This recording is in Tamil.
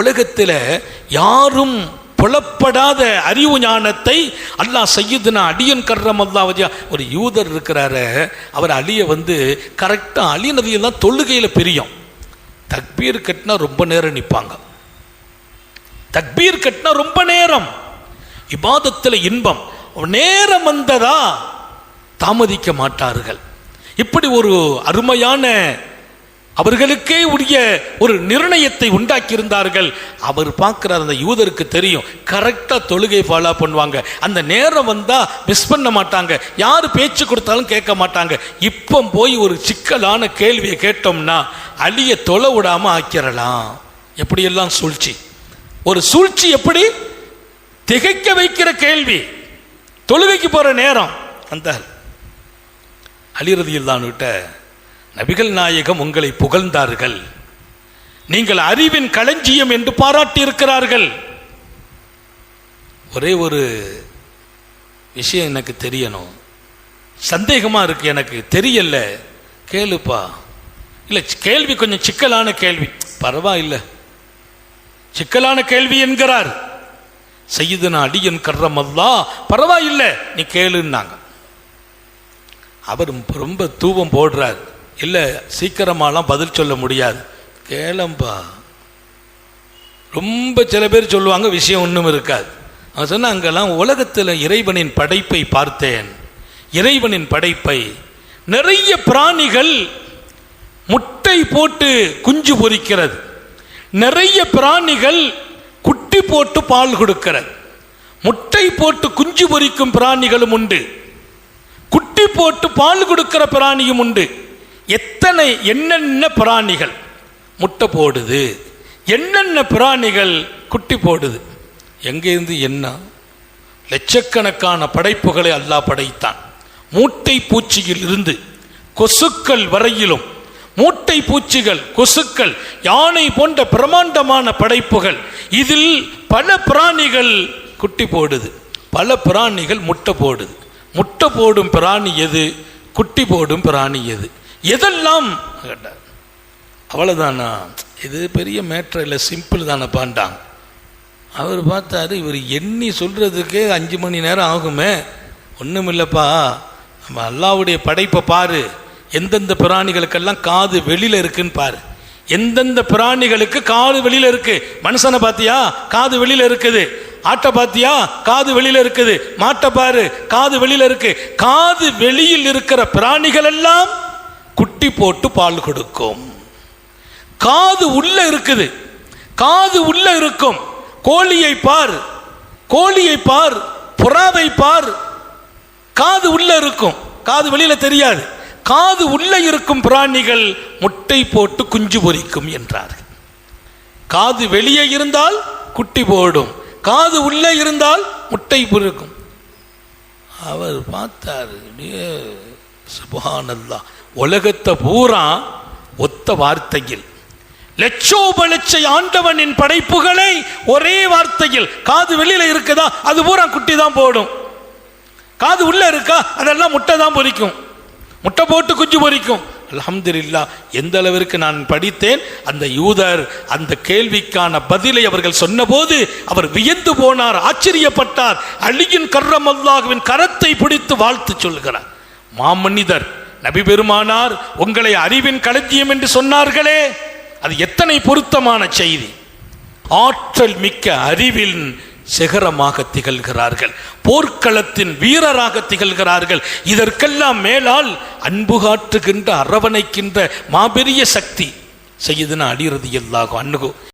உலகத்தில் யாரும் புலப்படாத அறிவு ஞானத்தை அல்லாஹ் சையதுனா அடியன் கர்ரம் அல்லாவதியா ஒரு யூதர் இருக்கிறாரு. அவர் அலியை வந்து கரெக்டாக அலி தான் தொழுகையில் பிரியும். தக்பீர் கட்டினா ரொம்ப நேரம் நிற்பாங்க தக்பீர் கட்டினா ரொம்ப நேரம். இபாதத்தில் இன்பம். நேரம் வந்ததா தாமதிக்க மாட்டார்கள். இப்படி ஒரு அருமையான அவர்களுக்கே உரிய ஒரு நிர்ணயத்தை உண்டாக்கியிருந்தார்கள். அவர் பார்க்கிறார் அந்த யூதருக்கு தெரியும். கரெக்டாக தொழுகை ஃபாலோ பண்ணுவாங்க. அந்த நேரம் வந்தால் மிஸ் பண்ண மாட்டாங்க. யார் பேச்சு கொடுத்தாலும் கேட்க மாட்டாங்க. இப்போ போய் ஒரு சிக்கலான கேள்வியை கேட்டோம்னா அழிய தொலை விடாமல் ஆக்கிடலாம் எப்படியெல்லாம் சூழ்ச்சி? ஒரு சூழ்ச்சி எப்படி? திகைக்க வைக்கிற கேள்வி. தொழுகைக்கு போகிற நேரம். அந்த அலிரதியில் விட்ட நபிகள் நாயகம் உங்களை புகழ்ந்தார்கள். நீங்கள் அறிவின் களஞ்சியம் என்று பாராட்டி இருக்கிறார்கள் ஒரே ஒரு விஷயம் எனக்கு தெரியணும். சந்தேகமா இருக்கு எனக்கு தெரியல. கேளுப்பா. இல்லை கேள்வி கொஞ்சம் சிக்கலான கேள்வி. பரவாயில்லை. சிக்கலான கேள்வி என்கிறார். செய்யுதுனா அடியன் கர்ரம் பரவாயில்லை நீ கேளுன்னாங்க. அவர் ரொம்ப தூவம் போடுறார். இல்லை சீக்கிரமாலாம் பதில் சொல்ல முடியாது. கேளம்பா. ரொம்ப சில பேர் சொல்லுவாங்க விஷயம் ஒன்றும் இருக்காது. அவன் சொன்னால் அங்கெல்லாம் உலகத்தில் இறைவனின் படைப்பை பார்த்தேன். இறைவனின் படைப்பை. நிறைய பிராணிகள் முட்டை போட்டு குஞ்சு பொரிக்கிறது நிறைய பிராணிகள் குட்டி போட்டு பால் கொடுக்கிறது. முட்டை போட்டு குஞ்சு பொரிக்கும் பிராணிகளும் உண்டு. குட்டி போட்டு பால் கொடுக்கிற பிராணியும் உண்டு. எத்தனை என்னென்ன பிராணிகள் முட்டை போடுது என்னென்ன பிராணிகள் குட்டி போடுது எங்கேருந்து என்ன? லட்சக்கணக்கான படைப்புகளை அல்லாஹ் படைத்தான். மூட்டை பூச்சியில் இருந்து கொசுக்கள் வரையிலும் மூட்டை பூச்சிகள் கொசுக்கள் யானை போன்ற பிரமாண்டமான படைப்புகள் இதில் பல பிராணிகள் குட்டி போடுது பல பிராணிகள் முட்டை போடுது. முட்டை போடும் பிராணி எது? குட்டி போடும் பிராணி எது? எதெல்லாம்? கேட்டார். அவ்வளோதானா இது பெரிய மேட்ரு இல்லை சிம்பிள் தானே பாண்டாங்க. அவர் பார்த்தாரு இவர் எண்ணி சொல்கிறதுக்கே அஞ்சு மணி நேரம் ஆகுமே. ஒன்றும் இல்லைப்பா நம்ம அல்லாவுடைய படைப்பை பாரு. எந்தெந்த பிராணிகளுக்கெல்லாம் காது வெளியில் இருக்குன்னு பாரு. எந்தெந்த பிராணிகளுக்கு காது வெளியில் இருக்கு? மனுஷனை பார்த்தியா? காது வெளியில் இருக்குது. ஆட்டை பார்த்தியா? காது வெளியில் இருக்குது. மாட்டை பாரு காது வெளியில் இருக்கு. காது வெளியில் இருக்கிற பிராணிகள் எல்லாம் குட்டி போட்டு பால் கொடுக்கும். காது உள்ள இருக்குது. காது உள்ள இருக்கும். கோழியை பார். கோழியை பார். புறாவை பார். காது உள்ள இருக்கும். காது வெளியில தெரியாது. காது உள்ள இருக்கும் பிராணிகள் முட்டை போட்டு குஞ்சு பொரிக்கும் என்றார் காது வெளியே இருந்தால் குட்டி போடும். காது உள்ளே இருந்தால் முட்டை பொரிக்கும் அவர் பார்த்தார். அப்படியே சுபஹானல்லா. உலகத்தை பூரா ஒத்த வார்த்தையில். லட்சோப லட்ச ஆண்டவனின் படைப்புகளை ஒரே வார்த்தையில். காது வெளியில இருக்குதா? அது பூரா குட்டி தான் போடும். காது உள்ள இருக்கா? அதெல்லாம் முட்டை தான் பொரிக்கும். முட்டை போட்டு குஞ்சு பொரிக்கும். அலமதுல்லா எந்த அளவிற்கு நான் படித்தேன் அந்த யூதர் அந்த கேள்விக்கான பதிலை அவர்கள் சொன்னபோது அவர் வியந்து போனார் ஆச்சரியப்பட்டார். அழியின் கர்ரம் கரத்தை பிடித்து வாழ்த்து சொல்கிறார். மாமனிதர் நபி பெருமானார் உங்களை அறிவின் களத்தியம் என்று சொன்னார்களே. அது எத்தனை பொருத்தமான செய்தி. ஆற்றல் மிக்க அறிவின் சிகரமாக திகழ்கிறார்கள். போர்க்களத்தின் வீரராக திகழ்கிறார்கள். இதற்கெல்லாம் மேலால் அன்பு காட்டுகின்ற அரவணைக்கின்ற மாபெரிய சக்தி. செய்யுதுன்னு அடிறது எல்லாகும்